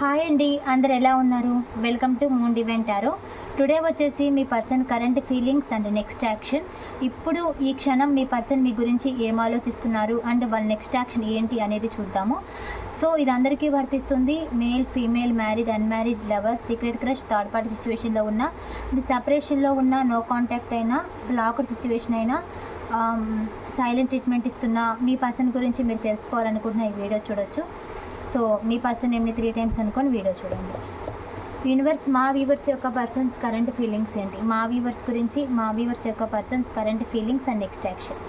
Hi అండి అందరు ఎలా ఉన్నారు? Welcome to moon divine tarot today వచ్చేసి మీ person current feelings and next action ఇప్పుడు ఈ క్షణం మీ పర్సన్ మీ గురించి ఏం ఆలోచిస్తున్నారు? అండ్ వాళ్ళ నెక్స్ట్ యాక్షన్ ఏంటి అనేది చూద్దాము. సో ఇది అందరికీ వర్తిస్తుంది. Male female married unmarried lover secret crush third party సిచ్యువేషన్లో ఉన్న మీ సపరేషన్లో ఉన్న నో కాంటాక్ట్ అయినా బ్లాక్డ్ సిచ్యువేషన్ అయినా సైలెంట్ ట్రీట్మెంట్ ఇస్తున్న మీ పర్సన్ గురించి మీరు తెలుసుకోవాలనుకుంటున్న ఈ వీడియో చూడొచ్చు. సో మీ పర్సన్ ఏమి త్రీ టైమ్స్ అనుకొని వీడియో చూడండి. యూనివర్స్ మా వీవర్స్ యొక్క పర్సన్స్ కరెంట్ ఫీలింగ్స్ ఏంటి? మా వీవర్స్ గురించి మా వీవర్స్ యొక్క persons current feelings and next action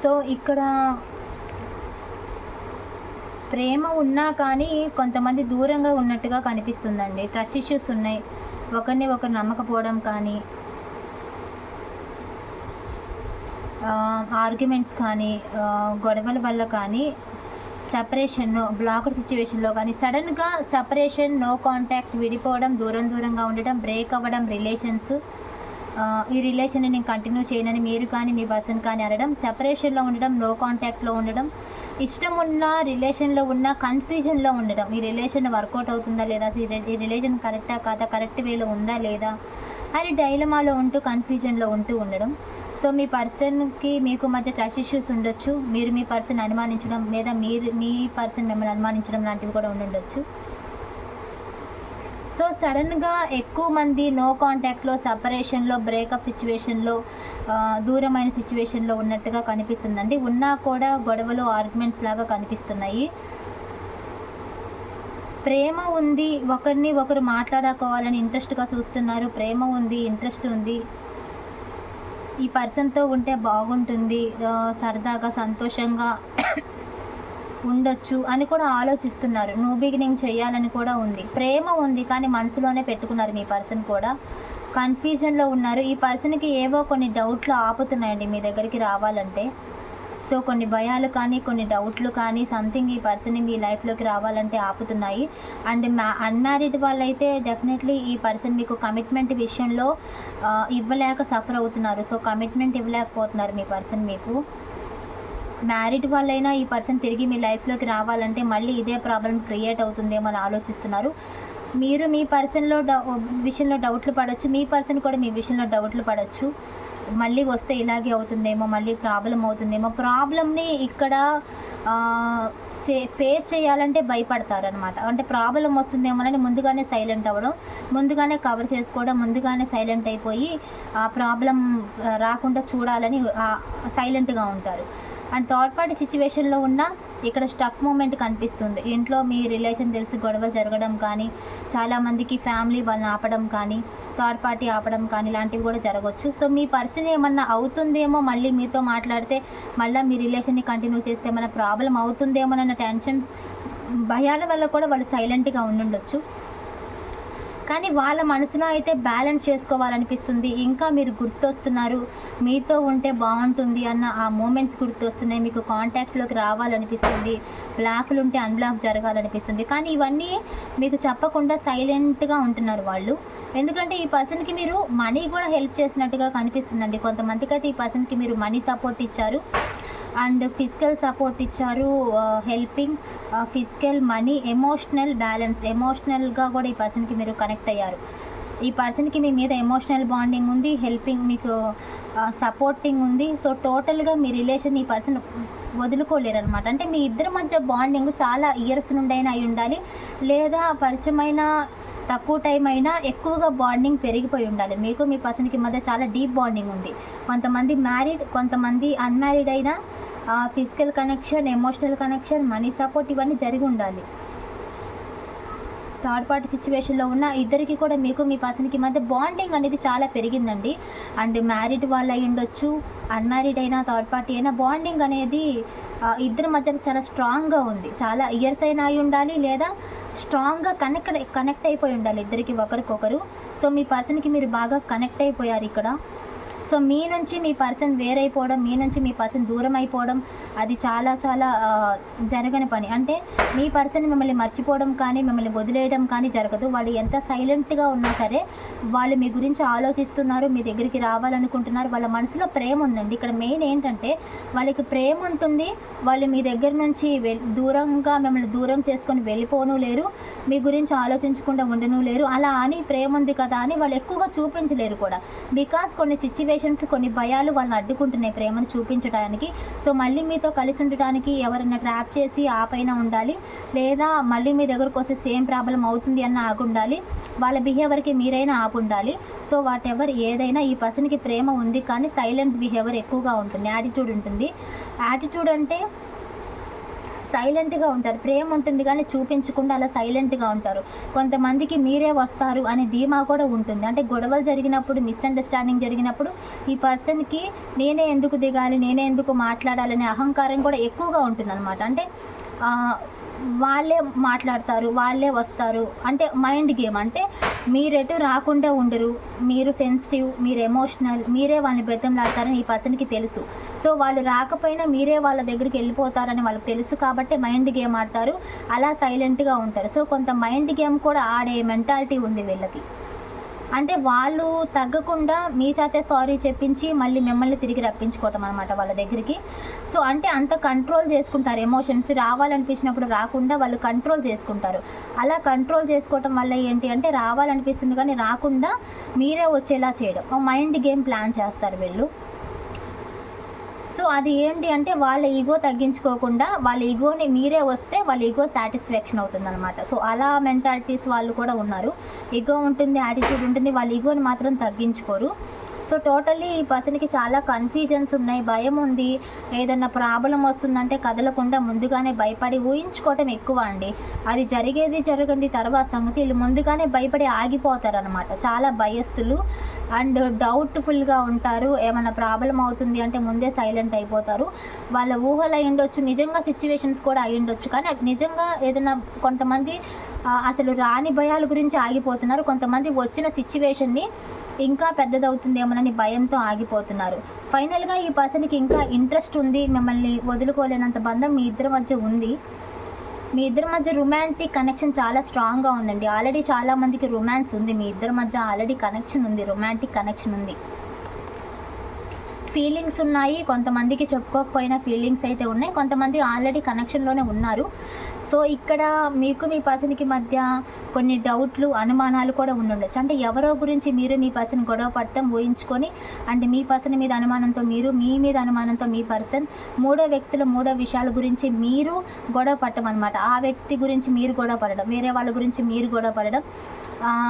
so ఇక్కడ ప్రేమ ఉన్నా కానీ కొంతమంది దూరంగా ఉన్నట్టుగా కనిపిస్తుందండి. ట్రస్ట్ ఇష్యూస్ ఉన్నాయి. ఒకరిని ఒకరు నమ్మకపోవడం కానీ ఆర్గ్యుమెంట్స్ కానీ గొడవల వల్ల కానీ సపరేషన్ బ్లాక్డ్ సిచ్యువేషన్లో కానీ సడన్గా సపరేషన్ నో కాంటాక్ట్ విడిపోవడం దూరం దూరంగా ఉండడం బ్రేక్ అవ్వడం రిలేషన్స్ ఈ రిలేషన్ నేను కంటిన్యూ చేయనని మీరు కానీ మీ పర్సన్ కానీ అనడం సెపరేషన్లో ఉండడం నో కాంటాక్ట్లో ఉండడం ఇష్టం ఉన్న రిలేషన్లో ఉన్న కన్ఫ్యూజన్లో ఉండడం ఈ రిలేషన్ వర్కౌట్ అవుతుందా లేదా? ఈ రిలేషన్ కరెక్టా కాదా? కరెక్ట్ వేలో ఉందా లేదా? అని డైలమాలో ఉంటూ కన్ఫ్యూజన్లో ఉంటూ ఉండడం. సో మీ పర్సన్కి మీకు మధ్య ట్రస్ట్ ఇష్యూస్ ఉండొచ్చు. మీరు మీ పర్సన్ అనుమానించడం లేదా మీరు మీ పర్సన్ మిమ్మల్ని అనుమానించడం లాంటివి కూడా ఉండుండొచ్చు. సో సడన్గా ఎక్కువ మంది నో కాంటాక్ట్లో సపరేషన్లో బ్రేకప్ సిచ్యువేషన్లో దూరమైన సిచ్యువేషన్లో ఉన్నట్టుగా కనిపిస్తుందండి. ఉన్నా కూడా గొడవలు ఆర్గ్యుమెంట్స్ లాగా కనిపిస్తున్నాయి. ప్రేమ ఉంది ఒకరిని ఒకరు మాట్లాడుకోవాలని ఇంట్రెస్ట్గా చూస్తున్నారు. ప్రేమ ఉంది ఇంట్రెస్ట్ ఉంది. ఈ పర్సన్తో ఉంటే బాగుంటుంది. సరదాగా సంతోషంగా ఉండొచ్చు అని కూడా ఆలోచిస్తున్నారు. న్యూ బిగినింగ్ చేయాలని కూడా ఉంది. ప్రేమ ఉంది కానీ మనసులోనే పెట్టుకున్నారు మీ పర్సన్ కూడా. కన్ఫ్యూజన్లో ఉన్నారు. ఈ పర్సన్కి ఏవో కొన్ని డౌట్లు ఆపుతున్నాయండి మీ దగ్గరికి రావాలంటే. సో కొన్ని భయాలు కానీ కొన్ని డౌట్లు కానీ సంథింగ్ ఈ పర్సన్ మీ లైఫ్లోకి రావాలంటే ఆపుతున్నాయి. అండ్ మ్యా అన్మ్యారీడ్ వాళ్ళైతే డెఫినెట్లీ ఈ పర్సన్ మీకు కమిట్మెంట్ విషయంలో ఇవ్వలేక సఫర్ అవుతున్నారు. సో కమిట్మెంట్ ఇవ్వలేకపోతున్నారు మీ పర్సన్ మీకు. మ్యారీడ్ వాళ్ళైనా ఈ పర్సన్ తిరిగి మీ లైఫ్లోకి రావాలంటే మళ్ళీ ఇదే ప్రాబ్లం క్రియేట్ అవుతుందేమో అని ఆలోచిస్తున్నారు. మీరు మీ పర్సన్లో డౌ విషయంలో డౌట్లు పడవచ్చు మీ పర్సన్ కూడా మీ విషయంలో డౌట్లు పడవచ్చు మళ్ళీ వస్తే ఇలాగే అవుతుందేమో మళ్ళీ ప్రాబ్లం అవుతుందేమో. ప్రాబ్లమ్ని ఇక్కడ సే ఫేస్ చేయాలంటే భయపడతారనమాట అంటే ప్రాబ్లం వస్తుందేమో అని ముందుగానే సైలెంట్ అవ్వడం ముందుగానే కవర్ చేసుకోవడం ముందుగానే సైలెంట్ అయిపోయి ఆ ప్రాబ్లం రాకుండా చూడాలని సైలెంట్గా ఉంటారు. అండ్ థర్డ్ పార్టీ సిచ్యువేషన్లో ఉన్న ఇక్కడ స్టక్ మూమెంట్ కనిపిస్తుంది. ఇంట్లో మీ రిలేషన్ తెలిసి గొడవ జరగడం కానీ చాలామందికి ఫ్యామిలీ వాళ్ళని ఆపడం కానీ థర్డ్ పార్టీ ఆపడం కానీ ఇలాంటివి కూడా జరగవచ్చు సో మీ పర్సన్ ఏమన్నా అవుతుందేమో మళ్ళీ మీతో మాట్లాడితే మళ్ళీ మీ రిలేషన్ని కంటిన్యూ చేస్తే ఏమైనా ప్రాబ్లం అవుతుందేమోనన్న టెన్షన్స్ భయాల వల్ల కూడా వాళ్ళు సైలెంట్గా ఉండుండొచ్చు. కానీ వాళ్ళ మనసులో అయితే బ్యాలెన్స్ చేసుకోవాలనిపిస్తుంది. ఇంకా మీరు గుర్తొస్తున్నారు మీతో ఉంటే బాగుంటుంది అన్న ఆ మూమెంట్స్ గుర్తొస్తున్నాయి. మీకు కాంటాక్ట్లోకి రావాలనిపిస్తుంది. బ్లాక్లు ఉంటే అన్బ్లాక్ జరగాలనిపిస్తుంది. కానీ ఇవన్నీ మీకు చెప్పకుండా సైలెంట్గా ఉంటున్నారు వాళ్ళు. ఎందుకంటే ఈ పర్సన్కి మీరు మనీ కూడా హెల్ప్ చేసినట్టుగా కనిపిస్తుందండి. కొంతమందికి అయితే ఈ పర్సన్కి మీరు మనీ సపోర్ట్ ఇచ్చారు. అండ్ ఫిజికల్ సపోర్ట్ ఇచ్చారు helping physical money emotional balance. ఎమోషనల్గా కూడా ఈ పర్సన్కి మీరు కనెక్ట్ అయ్యారు. ఈ పర్సన్కి మీ మీద ఎమోషనల్ బాండింగ్ ఉంది హెల్పింగ్ మీకు సపోర్టింగ్ ఉంది. సో టోటల్గా మీ రిలేషన్ ఈ పర్సన్ వదులుకోలేరు అనమాట అంటే మీ ఇద్దరి మధ్య బాండింగ్ చాలా ఇయర్స్ నుండైనా అయి ఉండాలి లేదా పరిచయమైన తక్కువ టైం అయినా ఎక్కువగా బాండింగ్ పెరిగిపోయి ఉండాలి. మీకు మీ పర్సన్కి మధ్య చాలా డీప్ బాండింగ్ ఉంది. కొంతమంది మ్యారీడ్ కొంతమంది అన్మ్యారీడ్ అయినా physical connection emotional connection money support ఇవన్నీ జరిగి ఉండాలి. థర్డ్ పార్టీ సిచ్యువేషన్లో ఉన్న ఇద్దరికి కూడా మీకు మీ పర్సన్కి మధ్య బాండింగ్ అనేది చాలా పెరిగిందండి. అండ్ మ్యారీడ్ వాళ్ళు అయి ఉండొచ్చు అన్మ్యారీడ్ అయినా థర్డ్ పార్టీ అయినా బాండింగ్ అనేది ఇద్దరి మధ్య చాలా స్ట్రాంగ్గా ఉంది. చాలా ఇయర్స్ అయినా అయి ఉండాలి లేదా స్ట్రాంగ్గా కనెక్ట్ కనెక్ట్ అయిపోయి ఉండాలి ఇద్దరికి ఒకరికొకరు. సో మీ పర్సన్కి మీరు బాగా కనెక్ట్ అయిపోయారు ఇక్కడ. సో మీ నుంచి మీ పర్సన్ వేరైపోవడం మీ నుంచి మీ పర్సన్ దూరం అయిపోవడం అది చాలా చాలా జరగని పని. అంటే మీ పర్సన్ మిమ్మల్ని మర్చిపోవడం కానీ మిమ్మల్ని వదిలేయడం కానీ జరగదు. వాళ్ళు ఎంత సైలెంట్గా ఉన్నా సరే వాళ్ళు మీ గురించి ఆలోచిస్తున్నారు మీ దగ్గరికి రావాలనుకుంటున్నారు. వాళ్ళ మనసులో ప్రేమ ఉందండి. ఇక్కడ మెయిన్ ఏంటంటే వాళ్ళకి ప్రేమ ఉంటుంది. వాళ్ళు మీ దగ్గర నుంచి వెల్- దూరంగా మిమ్మల్ని దూరం చేసుకొని వెళ్ళిపోను లేరు. మీ గురించి ఆలోచించకుండా ఉండను లేరు. అలా అని ప్రేమ ఉంది కదా అని వాళ్ళు ఎక్కువగా చూపించలేరు కూడా. బికాస్ కొన్ని సిచ్యువేషన్స్ కొన్ని భయాలు వాళ్ళని అడ్డుకుంటున్నాయి ప్రేమను చూపించడానికి. సో మళ్ళీ మీతో కలిసి ఉండటానికి ఎవరైనా ట్రాప్ చేసి ఆ పైన ఉండాలి. లేదా మళ్ళీ మీ దగ్గరకు వస్తే సేమ్ ప్రాబ్లం అవుతుంది అన్న ఆగుండాలి. వాళ్ళ బిహేవియర్కి మీరైనా ఆపుండాలి. సో వాట్ ఎవర్ ఏదైనా ఈ పర్సన్కి ప్రేమ ఉంది కానీ సైలెంట్ బిహేవియర్ ఎక్కువగా ఉంటుంది యాటిట్యూడ్ ఉంటుంది. యాటిట్యూడ్ అంటే సైలెంట్గా ఉంటారు. ప్రేమ ఉంటుంది కానీ చూపించకుండా అలా సైలెంట్గా ఉంటారు. కొంతమందికి మీరే వస్తారు అనే ధీమా కూడా ఉంటుంది. అంటే గొడవలు జరిగినప్పుడు మిస్అండర్స్టాండింగ్ జరిగినప్పుడు ఈ పర్సన్కి నేనే ఎందుకు దిగాలి నేనే ఎందుకు మాట్లాడాలనే అహంకారం కూడా ఎక్కువగా ఉంటుంది అంటే వాళ్ళే మాట్లాడతారు వాళ్ళే వస్తారు. అంటే మైండ్ గేమ్ అంటే మీరెటు రాకుండా ఉండరు. మీరు సెన్సిటివ్ మీరు ఎమోషనల్ మీరే వాళ్ళని బెత్తంలాడతారని ఈ పర్సన్కి తెలుసు. సో వాళ్ళు రాకపోయినా మీరే వాళ్ళ దగ్గరికి వెళ్ళిపోతారని వాళ్ళకి తెలుసు కాబట్టి మైండ్ గేమ్ ఆడతారు. అలా సైలెంట్గా ఉంటారు. సో కొంత మైండ్ గేమ్ కూడా ఆడే మెంటాలిటీ ఉంది వీళ్ళకి. అంటే వాళ్ళు తగ్గకుండా మీ చేతే సారీ చెప్పించి మళ్ళీ మిమ్మల్ని తిరిగి రప్పించుకోవటం అనమాట వాళ్ళ దగ్గరికి. సో అంటే అంత కంట్రోల్ చేసుకుంటారు. ఎమోషన్స్ రావాలనిపించినప్పుడు రాకుండా వాళ్ళు కంట్రోల్ చేసుకుంటారు. అలా కంట్రోల్ చేసుకోవటం వల్ల ఏంటి అంటే రావాలనిపిస్తుంది కానీ రాకుండా మీరే వచ్చేలా చేయడం. మైండ్ గేమ్ ప్లాన్ చేస్తారు వీళ్ళు. సో అది ఏంటి అంటే వాళ్ళ ఈగో తగ్గించుకోకుండా వాళ్ళ ఈగోని మీరే వస్తే వాళ్ళ ఈగో సాటిస్ఫాక్షన్ అవుతుంది అనమాట సో అలా మెంటాలిటీస్ వాళ్ళు కూడా ఉన్నారు. ఈగో ఉంటుంది యాటిట్యూడ్ ఉంటుంది వాళ్ళ ఈగోని మాత్రం తగ్గించుకోరు. సో టోటల్లీ ఈ పర్సన్కి చాలా కన్ఫ్యూజన్స్ ఉన్నాయి భయం ఉంది. ఏదన్నా ప్రాబ్లం వస్తుందంటే కదలకుండా ముందుగానే భయపడి ఊహించుకోవటం ఎక్కువ అండి. అది జరిగేది జరిగింది తర్వాత సంగతి వీళ్ళు ముందుగానే భయపడి ఆగిపోతారు అనమాట చాలా భయస్థులు అండ్ డౌట్ఫుల్గా ఉంటారు. ఏమైనా ప్రాబ్లం అవుతుంది అంటే ముందే సైలెంట్ అయిపోతారు. వాళ్ళ ఊహలు అయి ఉండొచ్చు నిజంగా సిచ్యువేషన్స్ కూడా అయి ఉండొచ్చు కానీ నిజంగా ఏదైనా కొంతమంది అసలు రాని భయాల గురించి ఆగిపోతున్నారు. కొంతమంది వచ్చిన సిచ్యువేషన్ని ఇంకా పెద్దదవుతుందేమోనని భయంతో ఆగిపోతున్నారు. ఫైనల్గా ఈ పర్సన్కి ఇంకా ఇంట్రెస్ట్ ఉంది. మిమ్మల్ని వదులుకోలేనంత బంధం మీ ఇద్దరి మధ్య ఉంది. మీ ఇద్దరి మధ్య రొమాంటిక్ కనెక్షన్ చాలా స్ట్రాంగ్గా ఉందండి. ఆల్రెడీ చాలామందికి రొమాన్స్ ఉంది. మీ ఇద్దరి మధ్య ఆల్రెడీ కనెక్షన్ ఉంది. రొమాంటిక్ కనెక్షన్ ఉంది. ఫీలింగ్స్ ఉన్నాయి. కొంతమందికి చెప్పుకోకపోయినా ఫీలింగ్స్ అయితే ఉన్నాయి. కొంతమంది ఆల్రెడీ కనెక్షన్లోనే ఉన్నారు. సో ఇక్కడ మీకు మీ పర్సన్కి మధ్య కొన్ని డౌట్లు అనుమానాలు కూడా ఉండొచ్చు అంటే ఎవరో గురించి మీరు మీ పర్సన్ గొడవ పడటం ఊహించుకొని అంటే మీ పర్సన్ మీద అనుమానంతో మీరు మీ మీద అనుమానంతో మీ పర్సన్ మూడో వ్యక్తుల మూడో విషయాల గురించి మీరు గొడవ పడటం అనమాట ఆ వ్యక్తి గురించి మీరు గొడవ పడడం వేరే వాళ్ళ గురించి మీరు గొడవ పడడం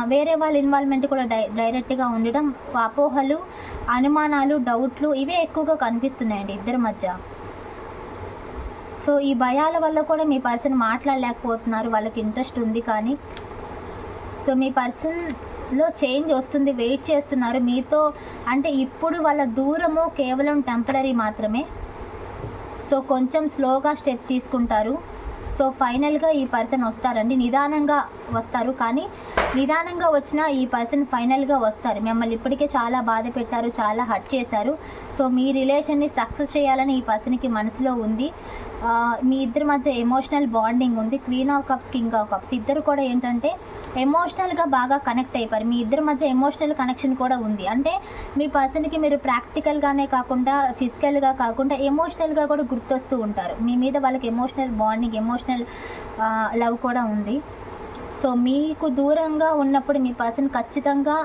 వేరే వాళ్ళ ఇన్వాల్వ్మెంట్ కూడా డై డైరెక్ట్గా ఉండడం అపోహలు అనుమానాలు డౌట్లు ఇవే ఎక్కువగా కనిపిస్తున్నాయండి ఇద్దరి మధ్య. సో ఈ భయాల వల్ల కూడా మీ పర్సన్ మాట్లాడలేకపోతున్నారు వాళ్ళకి ఇంట్రెస్ట్ ఉంది కానీ. సో మీ పర్సన్లో చేంజ్ వస్తుంది వెయిట్ చేస్తున్నారు. మీతో అంటే ఇప్పుడు వాళ్ళ దూరము కేవలం టెంపరీ మాత్రమే. సో కొంచెం స్లోగా స్టెప్ తీసుకుంటారు. సో ఫైనల్గా ఈ పర్సన్ వస్తారండి. నిదానంగా వస్తారు కానీ నిదానంగా వచ్చిన ఈ పర్సన్ ఫైనల్గా వస్తారు. మిమ్మల్ని ఇప్పటికే చాలా బాధ పెట్టారు చాలా హర్ట్ చేశారు. సో మీ రిలేషన్ని సక్సెస్ చేయాలని ఈ పర్సన్కి మనసులో ఉంది. మీ ఇద్దరి మధ్య ఎమోషనల్ బాండింగ్ ఉంది. Queen of cups king of cups ఇద్దరు కూడా ఏంటంటే ఎమోషనల్గా బాగా కనెక్ట్ అయిపోయారు. మీ ఇద్దరి మధ్య ఎమోషనల్ కనెక్షన్ కూడా ఉంది. అంటే మీ పర్సన్కి మీరు ప్రాక్టికల్గానే కాకుండా ఫిజికల్గా కాకుండా ఎమోషనల్గా కూడా గుర్తొస్తూ ఉంటారు. మీ మీద వాళ్ళకి ఎమోషనల్ బాండింగ్ ఎమోషనల్ లవ్ కూడా ఉంది. సో మీకు దూరంగా ఉన్నప్పుడు మీ పర్సన్ ఖచ్చితంగా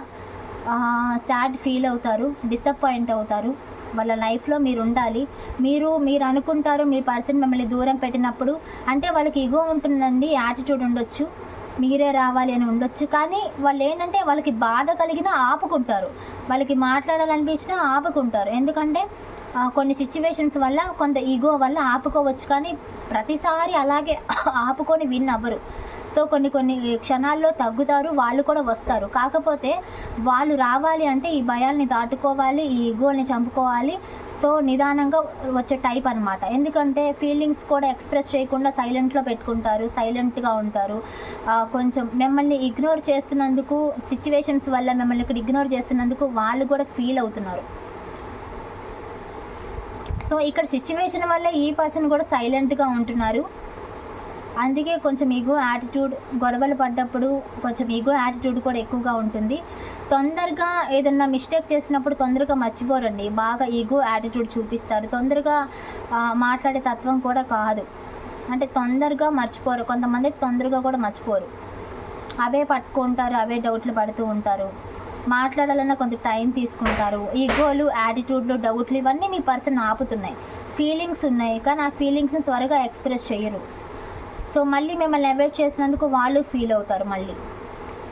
సాడ్ ఫీల్ అవుతారు డిసప్పాయింట్ అవుతారు. వాళ్ళ లైఫ్లో మీరు ఉండాలి. మీరు మీరు అనుకుంటారు మీ పర్సన్ మిమ్మల్ని దూరం పెట్టినప్పుడు అంటే వాళ్ళకి ఇగో ఉంటుందండి యాటిట్యూడ్ ఉండొచ్చు మీరే రావాలి అని ఉండొచ్చు. కానీ వాళ్ళు ఏంటంటే వాళ్ళకి బాధ కలిగినా ఆపుకుంటారు. వాళ్ళకి మాట్లాడాలనిపించినా ఆపుకుంటారు. ఎందుకంటే కొన్ని సిచ్యువేషన్స్ వల్ల కొంత ఈగో వల్ల ఆపుకోవచ్చు. కానీ ప్రతిసారి అలాగే ఆపుకొని విన్ అవ్వరు. సో కొన్ని కొన్ని క్షణాల్లో తగ్గుతారు వాళ్ళు కూడా వస్తారు. కాకపోతే వాళ్ళు రావాలి అంటే ఈ భయాల్ని దాటుకోవాలి ఈ ఈగోల్ని చంపుకోవాలి. సో నిదానంగా వచ్చే టైప్ అనమాట ఎందుకంటే ఫీలింగ్స్ కూడా ఎక్స్ప్రెస్ చేయకుండా సైలెంట్లో పెట్టుకుంటారు సైలెంట్గా ఉంటారు. కొంచెం మిమ్మల్ని ఇగ్నోర్ చేస్తున్నందుకు సిచ్యువేషన్స్ వల్ల మిమ్మల్ని ఇక్కడ ఇగ్నోర్ చేస్తున్నందుకు వాళ్ళు కూడా ఫీల్ అవుతున్నారు. సో ఇక్కడ సిచ్యువేషన్ వల్ల ఈ పర్సన్ కూడా సైలెంట్గా ఉంటున్నారు. అందుకే కొంచెం ఈగో యాటిట్యూడ్ గొడవలు పడ్డప్పుడు కొంచెం ఈగో యాటిట్యూడ్ కూడా ఎక్కువగా ఉంటుంది. తొందరగా ఏదన్నా మిస్టేక్ చేసినప్పుడు తొందరగా మర్చిపోరండి. బాగా ఈగో యాటిట్యూడ్ చూపిస్తారు. తొందరగా మాట్లాడే తత్వం కూడా కాదు. అంటే తొందరగా మర్చిపోరు. కొంతమంది తొందరగా కూడా మర్చిపోరు. అవే పట్టుకుంటారు అవే డౌట్లు పడుతూ ఉంటారు. మాట్లాడాలన్నా కొంత టైం తీసుకుంటారు. ఈగోలు యాటిట్యూడ్లు డౌట్లు ఇవన్నీ మీ పర్సన్ ఆపుతున్నాయి. ఫీలింగ్స్ ఉన్నాయి. కానీ ఆ ఫీలింగ్స్ని త్వరగా ఎక్స్ప్రెస్ చేయరు. సో మళ్ళీ మిమ్మల్ని అవాయిడ్ చేసినందుకు వాళ్ళు ఫీల్ అవుతారు మళ్ళీ.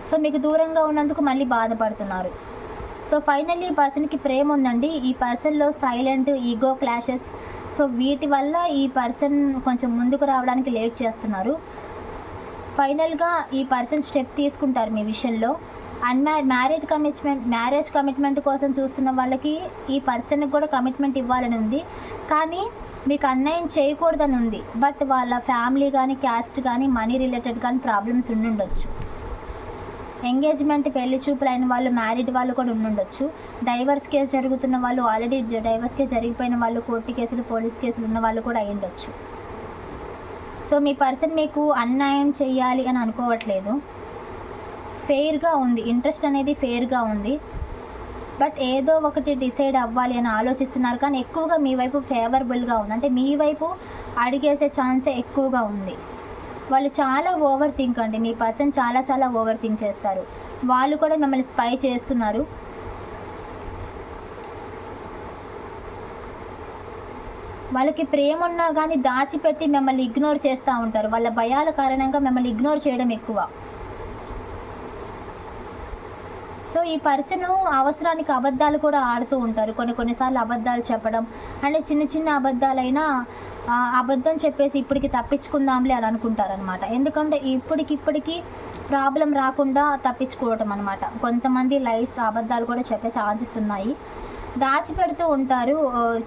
సో మీకు దూరంగా ఉన్నందుకు మళ్ళీ బాధపడుతున్నారు. సో ఫైనల్లీ ఈ పర్సన్కి ప్రేమ ఉందండి. ఈ పర్సన్లో సైలెంట్ ఈగో క్లాషెస్ సో వీటి వల్ల ఈ పర్సన్ కొంచెం ముందుకు రావడానికి లేట్ చేస్తున్నారు. ఫైనల్గా ఈ పర్సన్ స్టెప్ తీసుకుంటారు మీ విషయంలో. అన్మ్యా మ్యారేజ్ కమిట్మెంట్ మ్యారేజ్ కమిట్మెంట్ కోసం చూస్తున్న వాళ్ళకి ఈ పర్సన్కి కూడా కమిట్మెంట్ ఇవ్వాలని ఉంది. కానీ మీకు అన్యాయం చేయకూడదని ఉంది. బట్ వాళ్ళ ఫ్యామిలీ కానీ క్యాస్ట్ కానీ మనీ రిలేటెడ్ కానీ ప్రాబ్లమ్స్ ఉండుండొచ్చు. ఎంగేజ్మెంట్ పెళ్ళి చూపులు అయిన వాళ్ళు మ్యారీడ్ వాళ్ళు కూడా ఉండుండొచ్చు. డైవర్స్ కేసు జరుగుతున్న వాళ్ళు ఆల్రెడీ డైవర్స్ కేసు జరిగిపోయిన వాళ్ళు కోర్టు కేసులు పోలీస్ కేసులు ఉన్న వాళ్ళు కూడా అయ్యుండొచ్చు. సో మీ పర్సన్ మీకు అన్యాయం చేయాలి అని అనుకోవట్లేదు. ఫెయిర్గా ఉంది. ఇంట్రెస్ట్ అనేది ఫెయిర్గా ఉంది. బట్ ఏదో ఒకటి డిసైడ్ అవ్వాలి అని ఆలోచిస్తున్నారు. కానీ ఎక్కువగా మీ వైపు ఫేవరబుల్గా ఉంది. అంటే మీ వైపు అడిగేసే ఛాన్సే ఎక్కువగా ఉంది. వాళ్ళు చాలా ఓవర్ థింక్ అండి. మీ పర్సన్ చాలా చాలా ఓవర్ థింక్ చేస్తారు. వాళ్ళు కూడా మిమ్మల్ని స్పై చేస్తున్నారు. వాళ్ళకి ప్రేమ ఉన్నా కానీ దాచిపెట్టి మిమ్మల్ని ఇగ్నోర్ చేస్తూ ఉంటారు. వాళ్ళ భయాల కారణంగా మిమ్మల్ని ఇగ్నోర్ చేయడం ఎక్కువ. సో ఈ పర్సన్ అవసరానికి అబద్ధాలు కూడా ఆడుతూ ఉంటారు. కొన్ని కొన్నిసార్లు అబద్ధాలు చెప్పడం అంటే చిన్న చిన్న అబద్ధాలైనా అబద్ధం చెప్పేసి ఇప్పటికి తప్పించుకుందాంలే అని అనుకుంటారనమాట ఎందుకంటే ఇప్పటికిప్పటికి ప్రాబ్లం రాకుండా తప్పించుకోవటం అనమాట కొంతమంది లైఫ్ అబద్ధాలు కూడా చెప్పే ఛాన్సెస్ ఉన్నాయి. దాచిపెడుతూ ఉంటారు.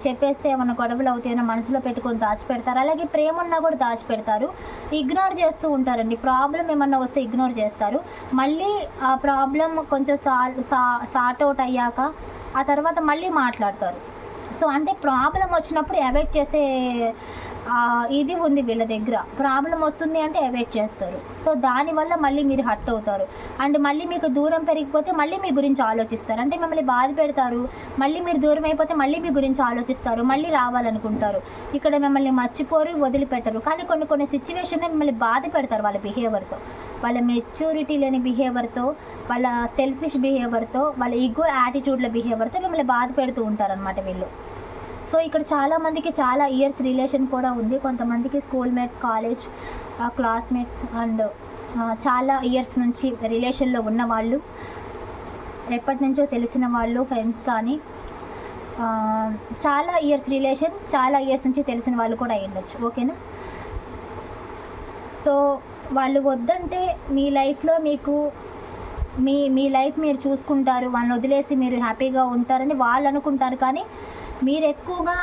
చెప్పేస్తే ఏమైనా గొడవలు అవుతాయని మనసులో పెట్టుకొని దాచిపెడతారు. అలాగే ప్రేమ ఉన్నా కూడా దాచిపెడతారు. ఇగ్నోర్ చేస్తూ ఉంటారండి. ప్రాబ్లం ఏమన్నా వస్తే ఇగ్నోర్ చేస్తారు. మళ్ళీ ఆ ప్రాబ్లం కొంచెం సాల్వ్ సా సార్ట్ అవుట్ అయ్యాక ఆ తర్వాత మళ్ళీ మాట్లాడతారు. సో అంటే ప్రాబ్లం వచ్చినప్పుడు అవాయిడ్ చేసే ఇది ఉంది వీళ్ళ దగ్గర. ప్రాబ్లం వస్తుంది అంటే అవాయిడ్ చేస్తారు. సో దానివల్ల మళ్ళీ మీరు హట్ అవుతారు. అండ్ మళ్ళీ మీకు దూరం పెరిగిపోతే మళ్ళీ మీ గురించి ఆలోచిస్తారు. అంటే మిమ్మల్ని బాధ పెడతారు. మళ్ళీ మీరు దూరం అయిపోతే మళ్ళీ మీ గురించి ఆలోచిస్తారు. మళ్ళీ రావాలనుకుంటారు. ఇక్కడ మిమ్మల్ని మర్చిపోరు వదిలిపెట్టరు. కానీ కొన్ని కొన్ని సిచ్యువేషన్ మిమ్మల్ని బాధ పెడతారు వాళ్ళ బిహేవియర్తో వాళ్ళ మెచ్యూరిటీ లేని బిహేవియర్తో వాళ్ళ సెల్ఫిష్ బిహేవియర్తో వాళ్ళ ఈగో యాటిట్యూడ్ల బిహేవియర్తో మిమ్మల్ని బాధ పెడుతూ ఉంటారనమాట వీళ్ళు. సో ఇక్కడ చాలా మందికి చాలా ఇయర్స్ రిలేషన్ కూడా ఉంది. కొంతమందికి school mates college classmates and చాలా ఇయర్స్ నుంచి రిలేషన్లో ఉన్న వాళ్ళు ఎప్పటి నుంచో తెలిసిన వాళ్ళు ఫ్రెండ్స్ కానీ చాలా ఇయర్స్ రిలేషన్ చాలా ఇయర్స్ నుంచి తెలిసిన వాళ్ళు కూడా అయ్యుండొచ్చు ఓకేనా సో వాళ్ళు వద్దంటే మీ లైఫ్లో మీకు మీ మీ లైఫ్ మీరు చూసుకుంటారు. వాళ్ళని వదిలేసి మీరు హ్యాపీగా ఉంటారని వాళ్ళు అనుకుంటారు కానీ మీరు ఎక్కువగా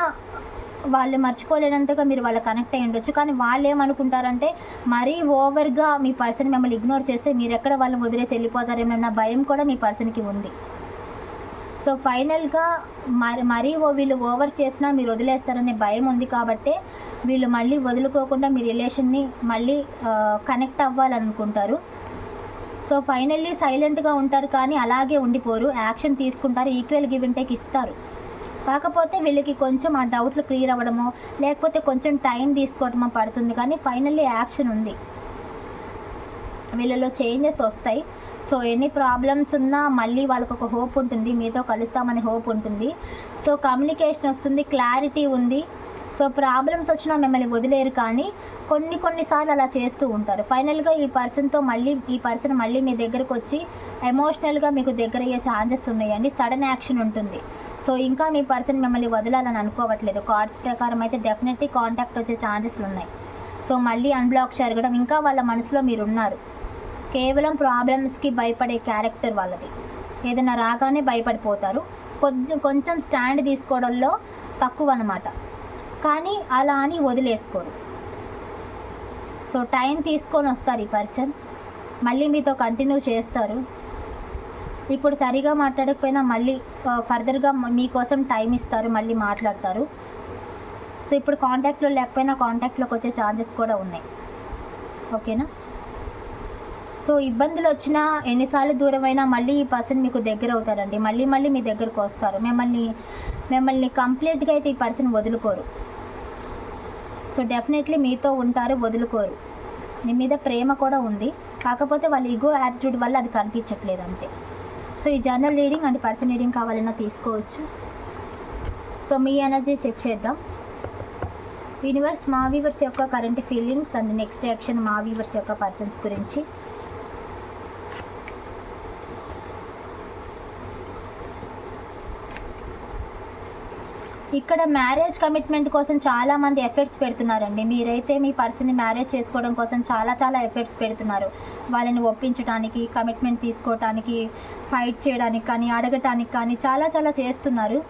వాళ్ళు మర్చిపోలేనంతగా మీరు వాళ్ళు కనెక్ట్ అయ్యి ఉండొచ్చు. కానీ వాళ్ళు ఏమనుకుంటారంటే మరీ ఓవర్గా మీ పర్సన్ మిమ్మల్ని ఇగ్నోర్ చేస్తే మీరు ఎక్కడ వాళ్ళని వదిలేసి వెళ్ళిపోతారేమన్న భయం కూడా మీ పర్సన్కి ఉంది. సో ఫైనల్గా మరి మరీ ఓ వీళ్ళు ఓవర్ చేసినా మీరు వదిలేస్తారనే భయం ఉంది కాబట్టి వీళ్ళు మళ్ళీ వదులుకోకుండా మీ రిలేషన్ని మళ్ళీ కనెక్ట్ అవ్వాలనుకుంటారు. సో ఫైనల్లీ సైలెంట్గా ఉంటారు కానీ అలాగే ఉండిపోరు. యాక్షన్ తీసుకుంటారు. ఈక్వల్ గివ్ అండ్ టేక్ ఇస్తారు. కాకపోతే వీళ్ళకి కొంచెం ఆ డౌట్లు క్లియర్ అవ్వడమో లేకపోతే కొంచెం టైం తీసుకోవడమో పడుతుంది. కానీ ఫైనల్లీ యాక్షన్ ఉంది. వీళ్ళలో చేంజెస్ వస్తాయి. సో ఎన్ని ప్రాబ్లమ్స్ ఉన్నా మళ్ళీ వాళ్ళకు ఒక హోప్ ఉంటుంది. మీతో కలుస్తామనే హోప్ ఉంటుంది. సో కమ్యూనికేషన్ వస్తుంది క్లారిటీ ఉంది. సో ప్రాబ్లమ్స్ వచ్చినా మిమ్మల్ని వదిలేరు కానీ కొన్ని కొన్నిసార్లు అలా చేస్తూ ఉంటారు. ఫైనల్గా ఈ పర్సన్తో మళ్ళీ ఈ పర్సన్ మళ్ళీ మీ దగ్గరకు వచ్చి ఎమోషనల్గా మీకు దగ్గర అయ్యే ఛాన్సెస్ ఉన్నాయండి. సడన్ యాక్షన్ ఉంటుంది. సో ఇంకా మీ పర్సన్ మిమ్మల్ని వదలాలని అనుకోవట్లేదు. కార్డ్స్ ప్రకారం అయితే డెఫినెట్లీ కాంటాక్ట్ వచ్చే ఛాన్సెస్ ఉన్నాయి. సో మళ్ళీ అన్బ్లాక్ జరగడం ఇంకా వాళ్ళ మనసులో మీరు ఉన్నారు కేవలం ప్రాబ్లమ్స్కి భయపడే క్యారెక్టర్ వాళ్ళది. ఏదైనా రాగానే భయపడిపోతారు. కొద్ది కొంచెం స్టాండ్ తీసుకోవడంలో తక్కువ అనమాట కానీ అలా అని వదిలేసుకోరు. సో టైం తీసుకొని వస్తారు ఈ పర్సన్. మళ్ళీ మీతో కంటిన్యూ చేస్తారు. ఇప్పుడు సరిగా మాట్లాడకపోయినా మళ్ళీ ఫర్దర్గా మీకోసం టైం ఇస్తారు మళ్ళీ మాట్లాడతారు. సో ఇప్పుడు కాంటాక్ట్లో లేకపోయినా కాంటాక్ట్లోకి వచ్చే ఛాన్సెస్ కూడా ఉన్నాయి. ఓకేనా? సో ఇబ్బందులు వచ్చినా ఎన్నిసార్లు దూరమైనా మళ్ళీ ఈ పర్సన్ మీకు దగ్గర అవుతారండి. మళ్ళీ మళ్ళీ మీ దగ్గరకు వస్తారు. మిమ్మల్ని మిమ్మల్ని కంప్లీట్గా అయితే ఈ పర్సన్ వదులుకోరు. సో డెఫినెట్లీ మీతో ఉంటారు వదులుకోరు. మీ మీద ప్రేమ కూడా ఉంది. కాకపోతే వాళ్ళ ఈగో యాటిట్యూడ్ వల్ల అది కనిపించట్లేదు అంతే. సో ఈ general reading and person reading కావాలన్నా తీసుకోవచ్చు. సో మీ ఎనర్జీ చెక్ చేద్దాం. యూనివర్స్ మా వీవర్స్ యొక్క current feelings and next action మా వీవర్స్ యొక్క పర్సన్స్ గురించి. ఇక్కడ మ్యారేజ్ కమిట్మెంట్ కోసం చాలా మంది ఎఫర్ట్స్ పెడుతున్నారండి. మీరైతే మీ పర్సన్ని మ్యారేజ్ చేసుకోవడం కోసం చాలా చాలా ఎఫర్ట్స్ పెడుతున్నారు. వాళ్ళని ఒప్పించడానికి కమిట్మెంట్ తీసుకోవటానికి ఫైట్ చేయడానికి కానీ అడగటానికి కానీ చాలా చాలా చేస్తున్నారు.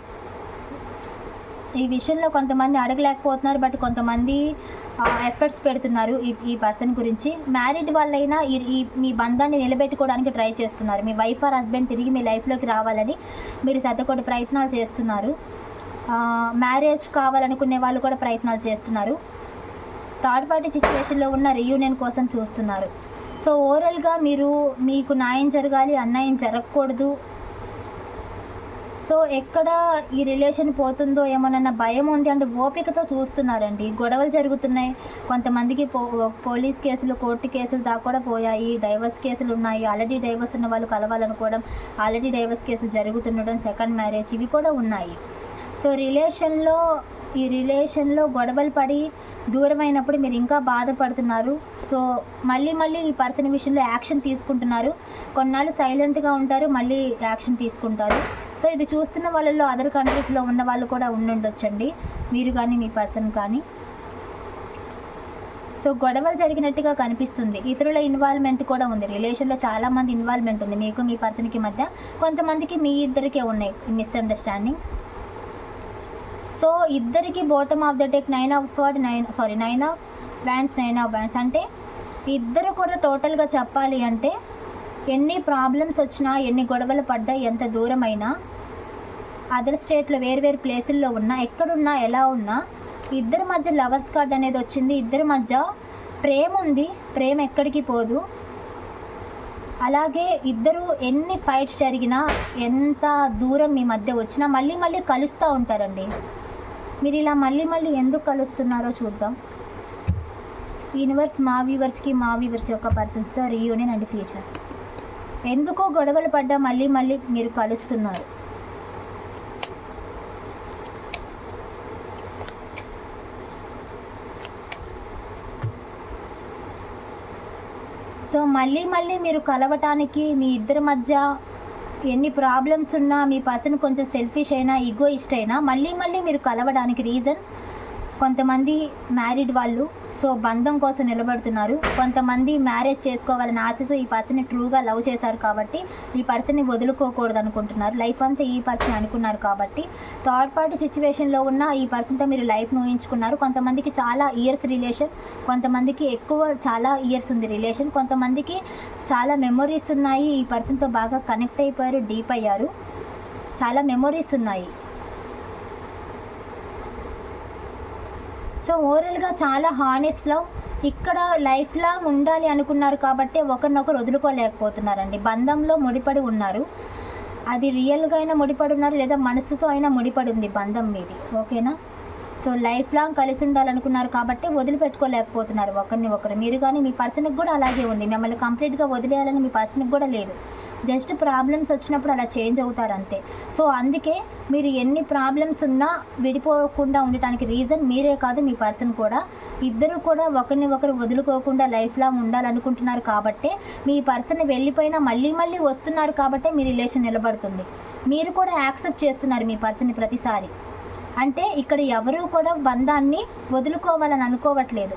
ఈ విషయంలో కొంతమంది అడగలేకపోతున్నారు. బట్ కొంతమంది ఎఫర్ట్స్ పెడుతున్నారు ఈ ఈ పర్సన్ గురించి. మ్యారీడ్ వాళ్ళైనా ఈ ఈ మీ బంధాన్ని నిలబెట్టుకోవడానికి ట్రై చేస్తున్నారు. మీ వైఫ్ ఆర్ హస్బెండ్ తిరిగి మీ లైఫ్లోకి రావాలని మీరు శతకోటి ప్రయత్నాలు చేస్తున్నారు. మ్యారేజ్ కావాలనుకునే వాళ్ళు కూడా ప్రయత్నాలు చేస్తున్నారు. థర్డ్ పార్టీ సిచ్యువేషన్లో ఉన్న రియూనియన్ కోసం చూస్తున్నారు. సో ఓవరాల్గా మీరు మీకు న్యాయం జరగాలి అన్యాయం జరగకూడదు. సో ఎక్కడ ఈ రిలేషన్ పోతుందో ఏమోనన్న భయం ఉంది అంటే ఓపికతో చూస్తున్నారండి. గొడవలు జరుగుతున్నాయి. కొంతమందికి పో పోలీస్ కేసులు కోర్టు కేసులు దాకా కూడా పోయాయి. డైవర్స్ కేసులు ఉన్నాయి. ఆల్రెడీ డైవర్స్ ఉన్న వాళ్ళు కలవాలనుకోవడం ఆల్రెడీ డైవర్స్ కేసులు జరుగుతుండడం సెకండ్ మ్యారేజ్ ఇవి కూడా ఉన్నాయి. సో రిలేషన్లో ఈ రిలేషన్లో గొడవలు పడి దూరమైనప్పుడు మీరు ఇంకా బాధపడుతున్నారు. సో మళ్ళీ మళ్ళీ ఈ పర్సన్ విషయంలో యాక్షన్ తీసుకుంటున్నారు. కొన్నాళ్ళు సైలెంట్గా ఉంటారు మళ్ళీ యాక్షన్ తీసుకుంటారు. సో ఇది చూస్తున్న వాళ్ళలో అదర్ కంట్రీస్లో ఉన్న వాళ్ళు కూడా ఉండుండొచ్చండి. మీరు కానీ మీ పర్సన్ కానీ. సో గొడవలు జరిగినట్టుగా కనిపిస్తుంది. ఇతరుల ఇన్వాల్వ్మెంట్ కూడా ఉంది. రిలేషన్లో చాలామంది ఇన్వాల్వ్మెంట్ ఉంది. మీకు మీ పర్సన్కి మధ్య కొంతమందికి మీ ఇద్దరికే ఉన్నాయి మిస్అండర్స్టాండింగ్స్. సో ఇద్దరికి bottom of the deck nine of swords nine sorry nine of wands nine of wands అంటే ఇద్దరు కూడా టోటల్గా చెప్పాలి అంటే ఎన్ని ప్రాబ్లమ్స్ వచ్చినా ఎన్ని గొడవలు పడ్డా ఎంత దూరమైనా అదర్ స్టేట్లో వేరు వేరు ప్లేసుల్లో ఉన్నా ఎక్కడున్నా ఎలా ఉన్నా ఇద్దరి మధ్య లవర్స్ కార్డ్ అనేది వచ్చింది. ఇద్దరి మధ్య ప్రేమ ఉంది. ప్రేమ ఎక్కడికి పోదు. అలాగే ఇద్దరు ఎన్ని ఫైట్స్ జరిగినా ఎంత దూరం మీ మధ్య వచ్చినా మళ్ళీ మళ్ళీ కలుస్తూ ఉంటారండి. మీరు ఇలా మళ్ళీ మళ్ళీ ఎందుకు కలుస్తున్నారో చూద్దాం. యూనివర్స్ మా వ్యూవర్స్కి మా వ్యూవర్స్ యొక్క పర్సన్స్తో రీయూనియన్ అండ్ ఫ్యూచర్. ఎందుకో గొడవలు పడ్డా మళ్ళీ మళ్ళీ మీరు కలుస్తున్నారు. సో మళ్ళీ మళ్ళీ మీరు కలవటానికి మీ ఇద్దరి మధ్య ఎన్ని ప్రాబ్లమ్స్ ఉన్నా మీ పర్సన్ కొంచెం సెల్ఫిష్ అయినా ఈగోయిస్ట్ అయినా మళ్ళీ మళ్ళీ మీరు కలవడానికి రీజన్ కొంతమంది మ్యారీడ్ వాళ్ళు సో బంధం కోసం నిలబడుతున్నారు. కొంతమంది మ్యారేజ్ చేసుకోవాలని ఆశతో ఈ పర్సన్ని ట్రూగా లవ్ చేశారు కాబట్టి ఈ పర్సన్ని వదులుకోకూడదు అనుకుంటున్నారు లైఫ్ అంతా ఈ పర్సన్ అనుకున్నారు కాబట్టి. థర్డ్ పార్టీ సిచ్యువేషన్లో ఉన్న ఈ పర్సన్తో మీరు లైఫ్ను ఊహించుకున్నారు. కొంతమందికి చాలా ఇయర్స్ రిలేషన్ కొంతమందికి ఎక్కువ చాలా ఇయర్స్ ఉంది రిలేషన్ కొంతమందికి చాలా మెమొరీస్ ఉన్నాయి. ఈ పర్సన్తో బాగా కనెక్ట్ అయిపోయారు డీప్ అయ్యారు. చాలా మెమొరీస్ ఉన్నాయి. సో ఓవరాల్గా చాలా హానెస్ట్ ఇక్కడ లైఫ్ లాంగ్ ఉండాలి అనుకున్నారు కాబట్టి ఒకరినొకరు వదులుకోలేకపోతున్నారండి. బంధంలో ముడిపడి ఉన్నారు. అది రియల్గా అయినా ముడిపడి ఉన్నారు లేదా మనసుతో అయినా ముడిపడి ఉంది బంధం మీది. ఓకేనా? సో లైఫ్ లాంగ్ కలిసి ఉండాలనుకున్నారు కాబట్టి వదిలిపెట్టుకోలేకపోతున్నారు ఒకరిని ఒకరు. మీరు కానీ మీ పర్సన్కి కూడా అలాగే ఉంది. మిమ్మల్ని కంప్లీట్గా వదిలేయాలని మీ పర్సన్కి కూడా లేదు. జస్ట్ ప్రాబ్లమ్స్ వచ్చినప్పుడు అలా చేంజ్ అవుతారు అంతే. సో అందుకే మీరు ఎన్ని ప్రాబ్లమ్స్ ఉన్నా విడిపోకుండా ఉండటానికి రీజన్ మీరే కాదు మీ పర్సన్ కూడా. ఇద్దరు కూడా ఒకరిని ఒకరు వదులుకోకుండా లైఫ్ లాంగ్ ఉండాలనుకుంటున్నారు కాబట్టే మీ పర్సన్ వెళ్ళిపోయినా మళ్ళీ మళ్ళీ వస్తున్నారు కాబట్టే మీ రిలేషన్ నిలబడుతుంది. మీరు కూడా యాక్సెప్ట్ చేస్తున్నారు మీ పర్సన్ని ప్రతిసారి. అంటే ఇక్కడ ఎవరు కూడా బంధాన్ని వదులుకోవాలని అనుకోవట్లేదు.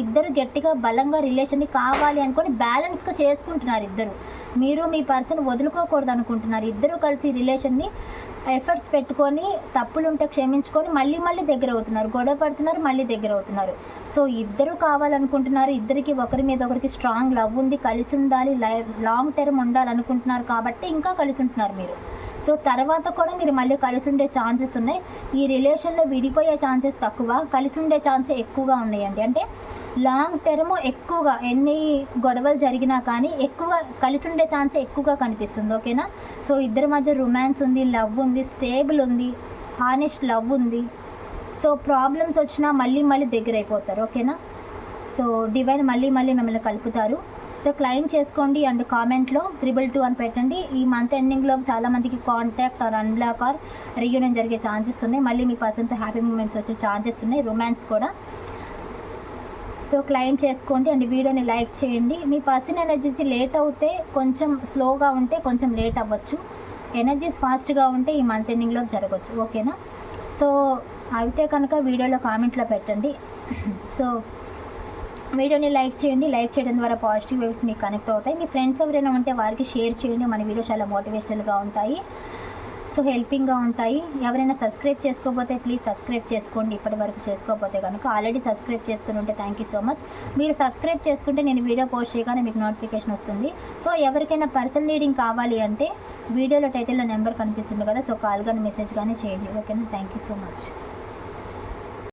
ఇద్దరు గట్టిగా బలంగా రిలేషన్ని కావాలి అనుకొని బ్యాలెన్స్గా చేసుకుంటున్నారు ఇద్దరు. మీరు మీ పర్సన్ వదులుకోకూడదు అనుకుంటున్నారు ఇద్దరు కలిసి రిలేషన్ని ఎఫర్ట్స్ పెట్టుకొని తప్పులుంటే క్షమించుకొని మళ్ళీ మళ్ళీ దగ్గర అవుతున్నారు గొడవ పడుతున్నారు మళ్ళీ దగ్గర అవుతున్నారు సో ఇద్దరు కావాలనుకుంటున్నారు. ఇద్దరికి ఒకరి మీద ఒకరికి స్ట్రాంగ్ లవ్ ఉంది కలిసి ఉండాలి లై లాంగ్ టర్మ్ ఉండాలనుకుంటున్నారు కాబట్టి ఇంకా కలిసి ఉంటున్నారు మీరు. సో తర్వాత కూడా మీరు మళ్ళీ కలిసి ఉండే ఛాన్సెస్ ఉన్నాయి. ఈ రిలేషన్లో విడిపోయే ఛాన్సెస్ తక్కువ కలిసి ఉండే ఛాన్సెస్ ఎక్కువగా ఉన్నాయండి. అంటే లాంగ్ టర్మ్ ఎక్కువగా ఎన్ని గొడవలు జరిగినా కానీ ఎక్కువగా కలిసి ఉండే ఛాన్స్ ఎక్కువగా కనిపిస్తుంది ఓకేనా? సో ఇద్దరి మధ్య రొమాన్స్ ఉంది లవ్ ఉంది స్టేబుల్ ఉంది హానెస్ట్ లవ్ ఉంది. సో ప్రాబ్లమ్స్ వచ్చినా మళ్ళీ మళ్ళీ దగ్గర అయిపోతారు ఓకేనా? సో డివైన్ మళ్ళీ మళ్ళీ మిమ్మల్ని కలుపుతారు. సో క్లెయిమ్ చేసుకోండి అండ్ కామెంట్లో ట్రిబుల్ టూ అని పెట్టండి. ఈ మంత్ ఎండింగ్లో చాలామందికి contact or unblock or reunion జరిగే ఛాన్సెస్ ఉన్నాయి. మళ్ళీ మీ పర్సన్తో హ్యాపీ మూమెంట్స్ వచ్చే ఛాన్సెస్ ఉన్నాయి. రొమాన్స్ కూడా సో క్లెయిమ్ చేసుకోండి అండ్ వీడియోని లైక్ చేయండి. మీ పర్సన్ ఎనర్జీస్ లేట్ అవుతే కొంచెం స్లోగా ఉంటే కొంచెం లేట్ అవ్వచ్చు. ఎనర్జీస్ ఫాస్ట్గా ఉంటే ఈ మంత్ ఎండింగ్లో జరగవచ్చు ఓకేనా? సో అయితే కనుక వీడియోలో కామెంట్లో పెట్టండి. సో వీడియోని లైక్ చేయండి. లైక్ చేయడం ద్వారా పాజిటివ్ వేవ్స్ మీకు కనెక్ట్ అవుతాయి. మీ ఫ్రెండ్స్ ఎవరైనా ఉంటే వారికి షేర్ చేయండి. మన వీడియో చాలా మోటివేషనల్గా ఉంటాయి. సో హెల్పింగ్గా ఉంటాయి. ఎవరైనా సబ్స్క్రైబ్ చేసుకోకపోతే ప్లీజ్ సబ్స్క్రైబ్ చేసుకోండి. ఇప్పటి వరకు చేసుకోకపోతే కనుక ఆల్రెడీ సబ్స్క్రైబ్ చేసుకుని ఉంటే థ్యాంక్ యూ సో మచ్ మీరు సబ్స్క్రైబ్ చేసుకుంటే నేను వీడియో పోస్ట్ చేయగానే మీకు నోటిఫికేషన్ వస్తుంది. సో ఎవరికైనా పర్సనల్ రీడింగ్ కావాలి అంటే వీడియోలో టైటిల్లో నెంబర్ కనిపిస్తుంది కదా సో కాల్ కానీ మెసేజ్ కానీ చేయండి. ఓకేనా? Thank you so much